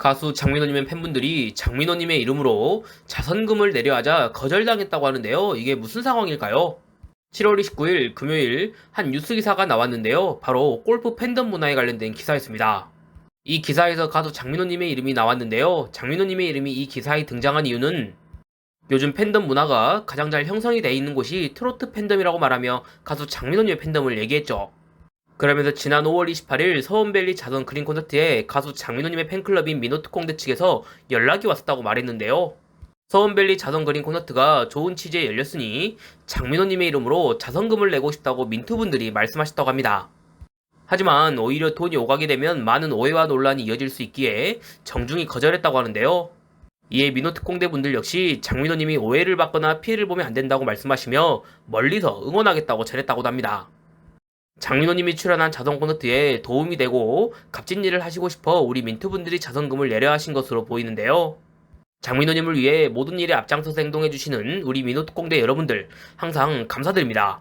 가수 장민호님의 팬분들이 장민호님의 이름으로 자선금을 내려 하자 거절당했다고 하는데요. 이게 무슨 상황일까요? 7월 29일 금요일 한 뉴스 기사가 나왔는데요. 바로 골프 팬덤 문화에 관련된 기사였습니다. 이 기사에서 가수 장민호님의 이름이 나왔는데요. 장민호님의 이름이 이 기사에 등장한 이유는 요즘 팬덤 문화가 가장 잘 형성이 되어 있는 곳이 트로트 팬덤이라고 말하며 가수 장민호님의 팬덤을 얘기했죠. 그러면서 지난 5월 28일 서원밸리 자선 그린 콘서트에 가수 장민호님의 팬클럽인 미노트콩대 측에서 연락이 왔었다고 말했는데요. 서원밸리 자선 그린 콘서트가 좋은 취지에 열렸으니 장민호님의 이름으로 자선금을 내고 싶다고 민투분들이 말씀하셨다고 합니다. 하지만 오히려 돈이 오가게 되면 많은 오해와 논란이 이어질 수 있기에 정중히 거절했다고 하는데요. 이에 미노트 콩대분들 역시 장민호님이 오해를 받거나 피해를 보면 안 된다고 말씀하시며 멀리서 응원하겠다고 전했다고도 합니다. 장민호님이 출연한 자선 콘서트에 도움이 되고 값진 일을 하시고 싶어 우리 민트분들이 자선금을 내려 하신 것으로 보이는데요. 장민호님을 위해 모든 일에 앞장서서 행동해주시는 우리 콩대 여러분들 항상 감사드립니다.